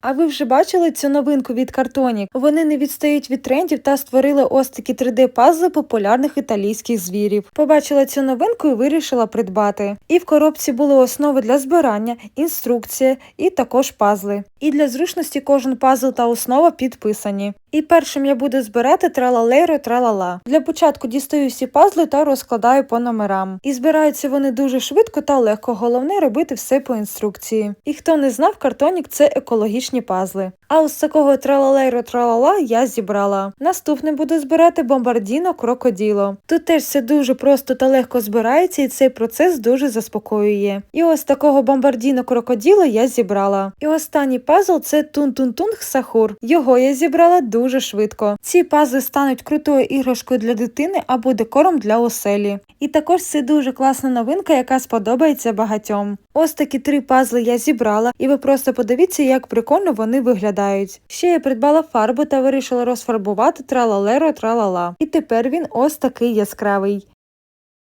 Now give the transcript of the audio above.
А ви вже бачили цю новинку від Картонік? Вони не відстають від трендів та створили ось такі 3D-пазли популярних італійських звірів. Побачила цю новинку і вирішила придбати. І в коробці були основи для збирання, інструкція і також пазли. І для зручності кожен пазл та основа підписані. І першим я буду збирати тралалейро тралала. Для початку дістаю всі пазли та розкладаю по номерам. І збираються вони дуже швидко та легко, головне робити все по інструкції. І хто не знав, картонік це екологічні пазли. А ось такого тралалейро тралала я зібрала. Наступним буду збирати бомбардіно крокоділо. Тут теж все дуже просто та легко збирається, і цей процес дуже заспокоює. І ось такого бомбардіно крокоділо я зібрала. І останній пазл це тун-тун-тунг сахур. Його я зібрала дуже швидко. Ці пазли стануть крутою іграшкою для дитини або декором для оселі. І також це дуже класна новинка, яка сподобається багатьом. Ось такі три пазли я зібрала, і ви просто подивіться, як прикольно вони виглядають. Ще я придбала фарбу та вирішила розфарбувати тралалеро тралала. І тепер він ось такий яскравий.